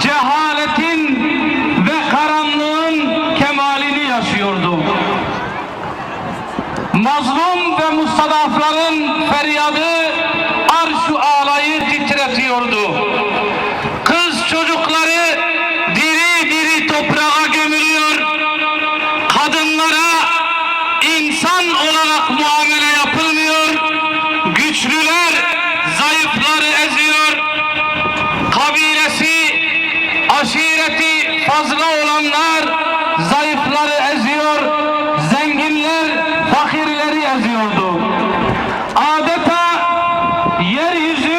cehaletin ve karanlığın kemalini yaşıyordu. Mazlum ve mustadafların feryadı serveti fazla olanlar zayıfları eziyor, zenginler fakirleri eziyordu. Adeta yeryüzü